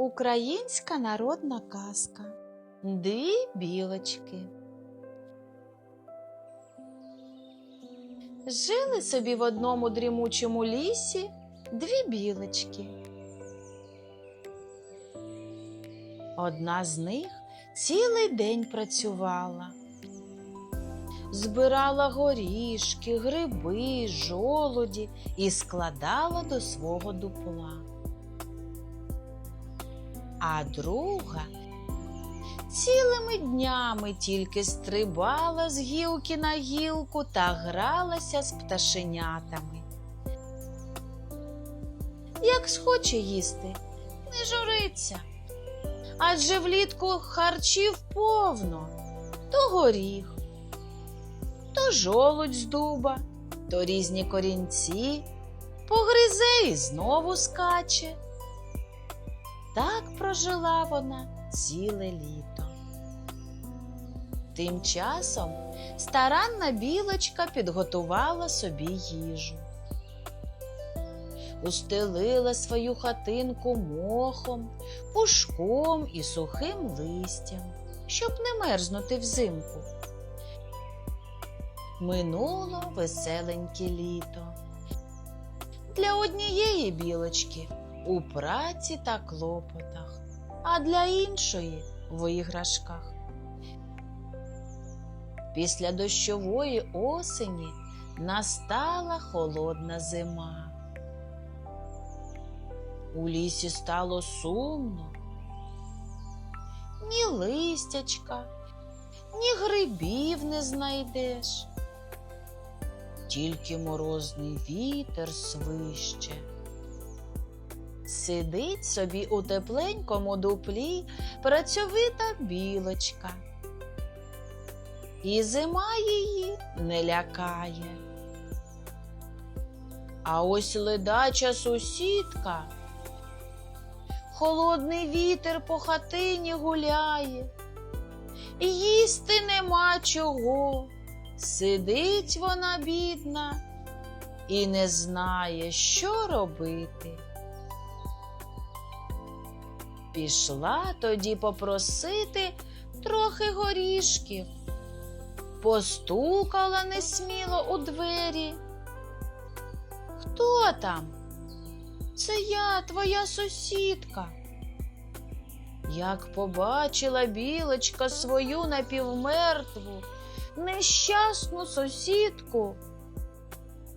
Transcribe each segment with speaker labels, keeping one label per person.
Speaker 1: Українська народна казка. Дві білочки. Жили собі в одному дрімучому лісі дві білочки. Одна з них цілий день працювала. Збирала горішки, гриби, жолуді і складала до свого дупла. А друга цілими днями тільки стрибала з гілки на гілку та гралася з пташенятами. Як схоче їсти, не журиться. Адже влітку харчів повно то горіх, то жолудь з дуба, то різні корінці, погризе і знову скаче. Так прожила вона ціле літо. Тим часом старанна білочка підготувала собі їжу. Устелила свою хатинку мохом, пушком і сухим листям, щоб не мерзнути взимку. Минуло веселеньке літо. Для однієї білочки у праці та клопотах, а для іншої в іграшках. Після дощової осені настала холодна зима. У лісі стало сумно. Ні листячка, ні грибів не знайдеш. Тільки морозний вітер свище. Сидить собі у тепленькому дуплі працьовита білочка. І зима її не лякає. А ось ледача сусідка. Холодний вітер по хатині гуляє, їсти нема чого. Сидить вона, бідна, і не знає, що робити. Пішла тоді попросити трохи горішків, постукала несміло у двері. Хто там? Це я, твоя сусідка. Як побачила білочка свою напівмертву, нещасну сусідку,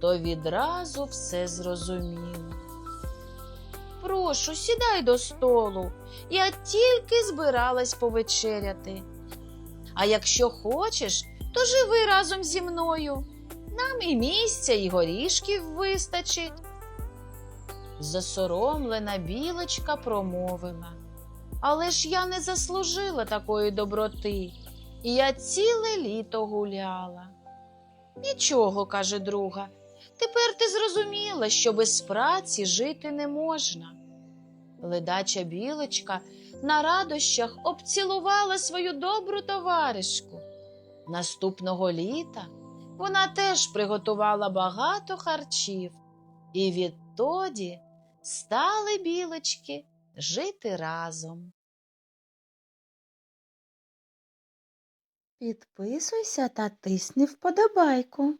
Speaker 1: то відразу все зрозуміла. Прошу, сідай до столу. Я тільки збиралась повечеряти. А якщо хочеш, то живи разом зі мною. Нам і місця, і горішків вистачить. Засоромлена білочка промовила. Але ж я не заслужила такої доброти, і я ціле літо гуляла. Нічого, каже друга, тепер ти зрозуміла, що без праці жити не можна. Ледача білочка на радощах обцілувала свою добру товаришку. Наступного літа вона теж приготувала багато харчів, і відтоді стали білочки жити разом.
Speaker 2: Підписуйся та тисни вподобайку.